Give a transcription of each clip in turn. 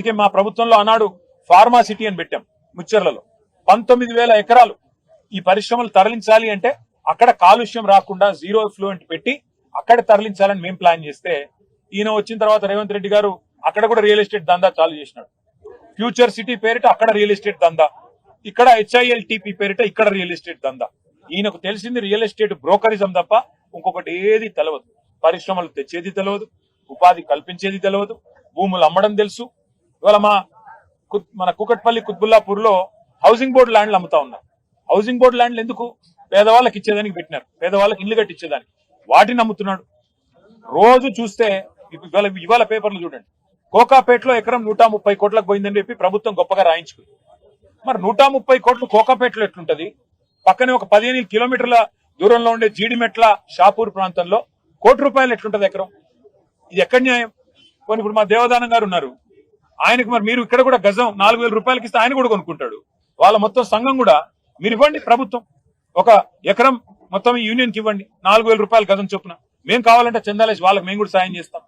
అందుకే మా ప్రభుత్వంలో ఆనాడు ఫార్మా సిటీ అని పెట్టాం ముచ్చర్లలో. పంతొమ్మిది వేల ఎకరాలు ఈ పరిశ్రమలు తరలించాలి అంటే అక్కడ కాలుష్యం రాకుండా జీరో ఫ్లూయెంట్ పెట్టి అక్కడ తరలించాలని మేము ప్లాన్ చేస్తే ఈయన వచ్చిన తర్వాత రేవంత్ రెడ్డి గారు అక్కడ కూడా రియల్ ఎస్టేట్ దందా చాలు చేసినాడు. ఫ్యూచర్ సిటీ పేరిట అక్కడ రియల్ ఎస్టేట్ దందా. ఇక్కడ హెచ్ఐఎల్ టిపి పేరిట ఇక్కడ రియల్ ఎస్టేట్ దందా. ఈయనకు తెలిసింది రియల్ ఎస్టేట్ బ్రోకరిజం తప్ప ఇంకొకటి ఏది తెలవదు. పరిశ్రమలు తెచ్చేది తెలియదు ఉపాధి కల్పించేది తెలియదు భూములు అమ్మడం తెలుసు ఇవాళ మా మన కుకట్పల్లి కుత్బుల్లాపూర్లో హౌసింగ్ బోర్డు ల్యాండ్లు అమ్ముతా ఉన్నారు. హౌసింగ్ బోర్డు ల్యాండ్లు ఎందుకు? పేదవాళ్ళకి ఇచ్చేదానికి పెట్టినారు. పేదవాళ్ళకి ఇల్లు కట్టించేదానికి వాటిని అమ్ముతున్నాడు. రోజు చూస్తే ఇవాళ ఇవాళ పేపర్లు చూడండి. కోకాపేటలో ఎకరం నూట ముప్పై కోట్లకు పోయిందని చెప్పి ప్రభుత్వం గొప్పగా రాయించుకుంది. మరి నూట ముప్పై కోట్లు కోకాపేటలో ఎట్లుంటది? పక్కనే ఒక పదిహేను కిలోమీటర్ల దూరంలో ఉండే జీడిమెట్ల షాపూర్ ప్రాంతంలో కోటి రూపాయలు ఎట్లుంటది ఎకరం? ఇది ఎక్కడ న్యాయం? పోనీ ఇప్పుడు మా దేవదానం గారు ఉన్నారు. ఆయనకు మరి మీరు ఇక్కడ కూడా గజం నాలుగు వేల రూపాయలకి ఇస్తే ఆయన కూడా కొనుక్కుంటాడు. వాళ్ళ మొత్తం సంఘం కూడా మీరు ఇవ్వండి ప్రభుత్వం. ఒక ఎకరం మొత్తం యూనియన్కి ఇవ్వండి. నాలుగు వేల రూపాయలు గజం చొప్పున. మేము కావాలంటే చందాలేసి వాళ్ళకి మేము కూడా సాయం చేస్తాం.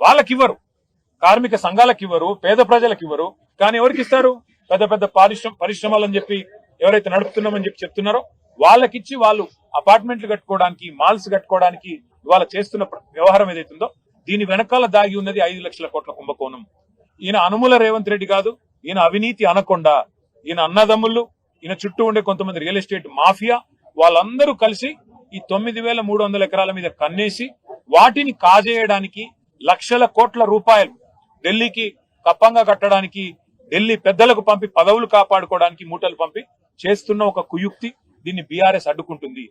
వాళ్ళకి ఇవ్వరు. కార్మిక సంఘాలకు ఇవ్వరు పేద ప్రజలకు ఇవ్వరు. కానీ ఎవరికి ఇస్తారు? పెద్ద పెద్ద పారిశ్రమ పరిశ్రమలు అని చెప్పి ఎవరైతే నడుపుతున్నామని చెప్పి చెప్తున్నారో వాళ్ళకిచ్చి వాళ్ళు అపార్ట్మెంట్లు కట్టుకోవడానికి మాల్స్ కట్టుకోవడానికి ఇవాళ చేస్తున్న వ్యవహారం ఏదైతుందో దీని వెనకాల దాగి ఉన్నది ఐదు లక్షల కోట్ల కుంభకోణం. ఈయన అనుముల రేవంత్ రెడ్డి కాదు ఈయన అవినీతి అనకుండా ఈయన అన్నదమ్ముళ్ళు ఈయన చుట్టూ ఉండే కొంతమంది రియల్ ఎస్టేట్ మాఫియా వాళ్ళందరూ కలిసి ఈ తొమ్మిది వేల మూడు వందల ఎకరాల మీద కన్నేసి వాటిని కాజేయడానికి లక్షల కోట్ల రూపాయలు ఢిల్లీకి కప్పంగా కట్టడానికి ఢిల్లీ పెద్దలకు పంపి పదవులు కాపాడుకోవడానికి మూటలు పంపి చేస్తున్న ఒక కుయుక్తి దీన్ని బీఆర్ఎస్ అడ్డుకుంటుంది.